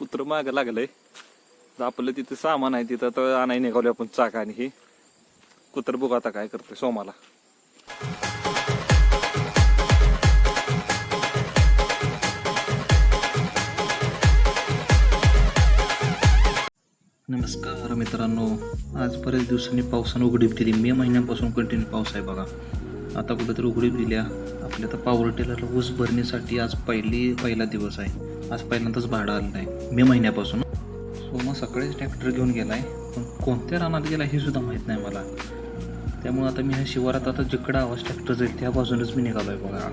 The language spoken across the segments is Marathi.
कुत्र माग लागलंय. तर आपलं तिथं सामान आहे तिथं तर आणाय निघालो आपण चाक आणि हे. कुत्र बघू आता काय करतोय सोमाला. नमस्कार मित्रांनो आज बऱ्याच दिवसांनी पावसानं उघडीप दिली. मे महिन्यापासून कंटिन्यू पाऊस आहे बघा. आता कुठेतरी उघडीप दिल्या. आपल्या तर पावर टेलरला ऊस भरण्यासाठी आज पहिली पहिला दिवस आहे. आज पहिल्यांदाच भाडं आलेलं आहे मे महिन्यापासून. सो मग सकाळीच ट्रॅक्टर घेऊन गेला आहे पण कोणत्या रानात गेला हे सुद्धा माहीत नाही मला. त्यामुळे आता मी ह्या शिवारात आता जिकडं आवाज ट्रॅक्टर जाईल त्या बाजूनच मी आहे बघा.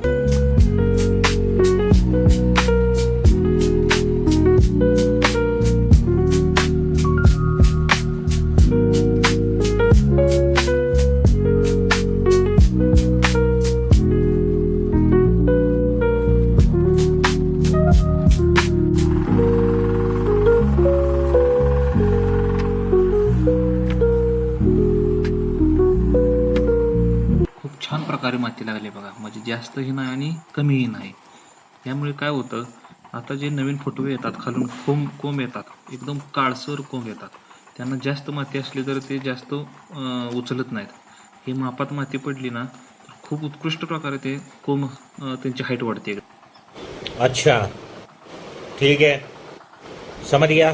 खूप छान प्रकारे माती लागली बघा. म्हणजे जास्तही नाही आणि कमीही नाही. त्यामुळे काय होतं आता जे नवीन फुटवे येतात खालून कोंब कोंब येतात. एकदम काळसर कोंब येतात. त्यांना जास्त माती असली तर ते जास्त उचलत नाहीत. ही मापात माती पडली ना तर खूप उत्कृष्ट प्रकारे ते कोंब त्यांची हाईट वाढते. अच्छा. ठीक है। समझ गया?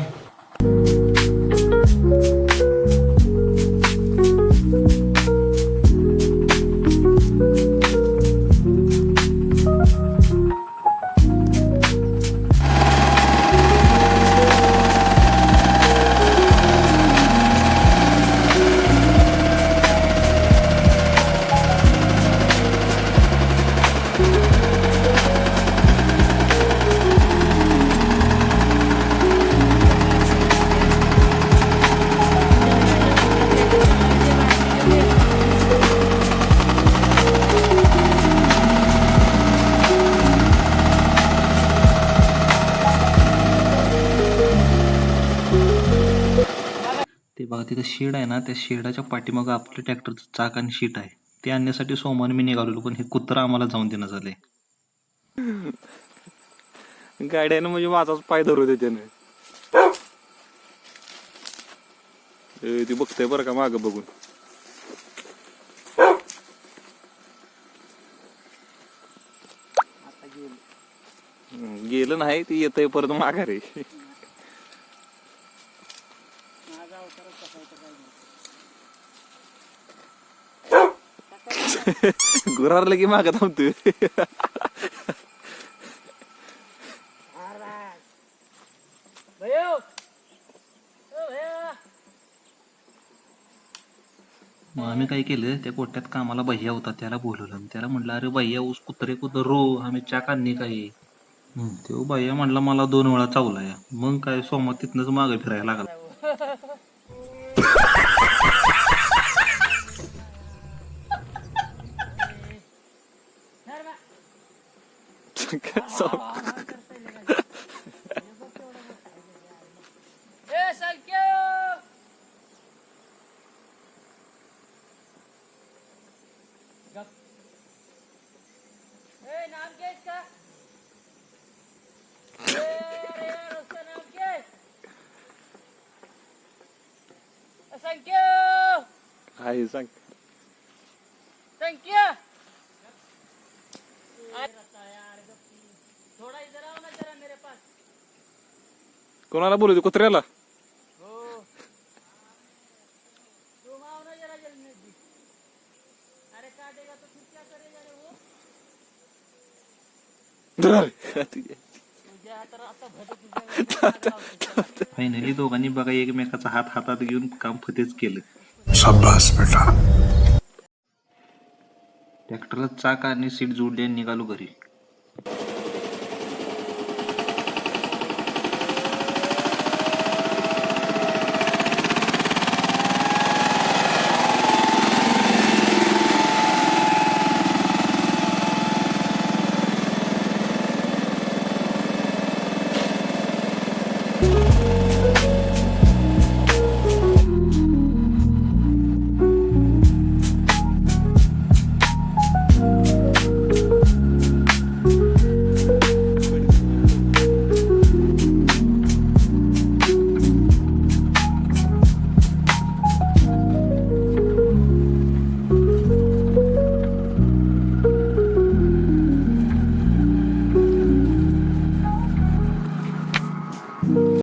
ते बघा तिथं शेड आहे ना त्या शेडाच्या पाठीमागं आपलं ट्रॅक्टरचं चाक आणि शीट आहे. ते आणण्यासाठी सोमवार मी निघालेलो पण हे कुत्रा आम्हाला जाऊन देणं झालंय. गाड्यानं म्हणजे माझाच पाय धरू दे त्याने. ती बघतंय बरं का मागं बघून. गेलं नाही ती येतंय परत माघारी. गुरारलं की मागं थांबतोय. मग आम्ही काय केलं त्या गोट्यात कामाला भैया होता त्याला बोलवलं. आणि त्याला म्हटलं अरे भैया ऊस कुत्रे कुत्र आम्ही चा काढणे काही तो भैया म्हणला मला दोन वेळा चावलाय. मग काय सोमवार तिथनच मागे फिरायला लागला. 그래서 예, 살게요. 예, 남겠다. आहे सांग संख्या आ- यार गप्पी. थोड़ा इधर आओ ना जरा मेरे पास कोणाला बोलू कुत्र्याला हो तुम आओ ना जरा जल्दी अरे काटेगा तो फिर क्या करेगा रे वो फायनली दोघांनी बघा एकमेकाचा हात हातात घेऊन काम फतेच केलं. शाबाश बेटा. ट्रॅक्टरला चाक आणि सीट जोडली आणि निघालो घरी.